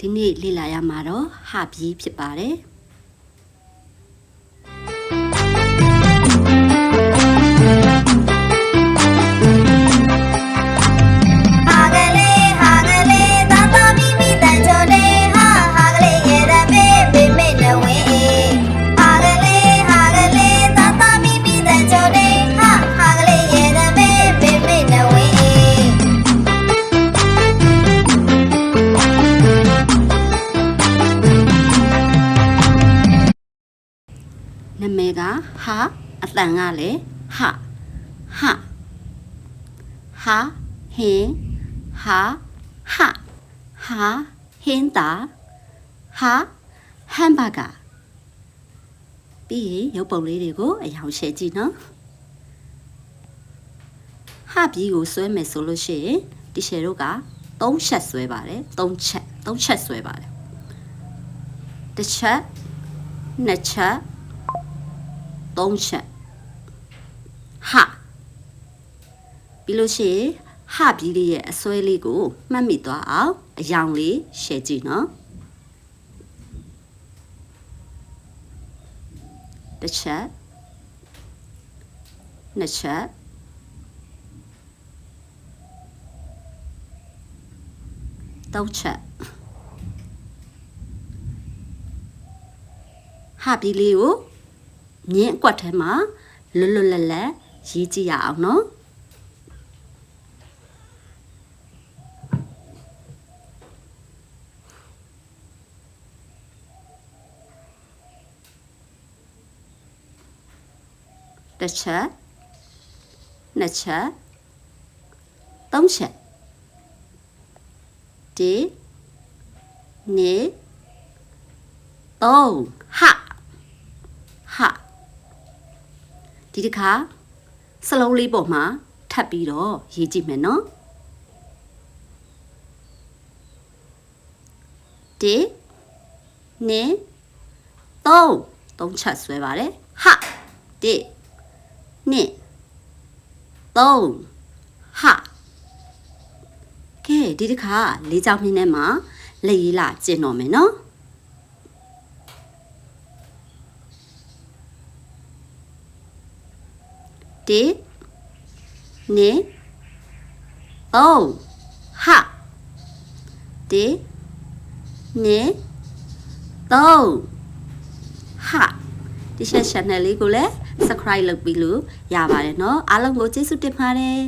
ဒီနေ့လေ့လာရမှာတော့ဟာပြီးဖြစ်ပါတယ် နာမည်ကဟာအတန်ကလည်းဟာဟာဟာဟင်းဟာဟာဟာဟင်းတာဟာဟမ်ဘာဂါပြီးရင်ရုပ်ပုံလေးတွေကိုအရောင်ရှယ်ကြည့်နော်ဟာပြီးကိုဆွဲမယ်ဆိုလို့ရှိရင်ဒီရှယ်တို့က၃ချက်ဆွဲပါတယ်၃ချက်၃ချက်ဆွဲပါတယ်တစ်ချက်နှစ်ချက် သုံးချက်ဟာပြီးလို့ရှိရင်ဟာပြီးလေးရဲ့အစွဲလေးကိုမှတ်မိသွားအောင်အယောင်လေးရှယ်ကြည့်နော်တစ်ချက်နှစ်ချက်သုံးချက်ဟာပြီးလေးကို မြင်းအကွက်ထဲမှာလွတ်လွတ်လပ်လပ်ရေးကြည့်ရအောင်နော်တစ်ချက်နှစ်ချက်သုံးချက်ဒီနေသုံးဟာဟာ ဒီတစ်ခါစလုံးလေးပေါ်မှာထပ်ပြီးတော့ရေးကြည့်မယ်နော်ဒီနေသုံးသုံးချက်ဆွဲပါတယ်ဟာဒီနေသုံးဟာကဲဒီတစ်ခါလေးချောင်းမြင်းထဲမှာလက်ရေးလာကျင့်တော့မယ်နော် ဒီနေသုံးဟာဒီနေသုံးဟာဒီချက် channel လေးကိုလည်း subscribe လုပ်ပြီးလို့ရပါတယ်เนาะအားလုံးကိုကျေးဇူးတင်ပါတယ်